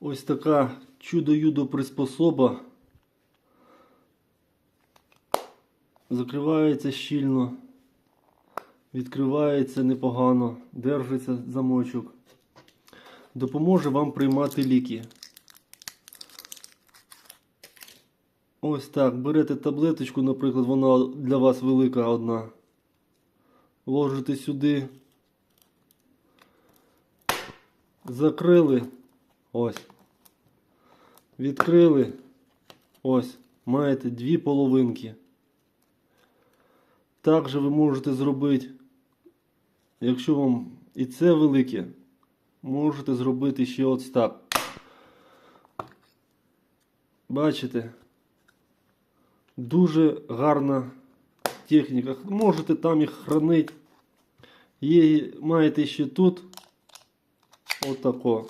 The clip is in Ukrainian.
Ось така чудо-юдо приспособа. Закривається щільно, відкривається непогано, держиться замочок. Допоможе вам приймати ліки. Ось так. Берете таблеточку, наприклад, вона для вас велика одна. Ложите сюди. Закрили. Ось. Відкрили. Ось. Маєте дві половинки. Так ви можете зробити, якщо вам і це велике, можете зробити ще ось так. Бачите? Дуже гарна техніка. Можете там їх хранити. Є, маєте ще тут отако.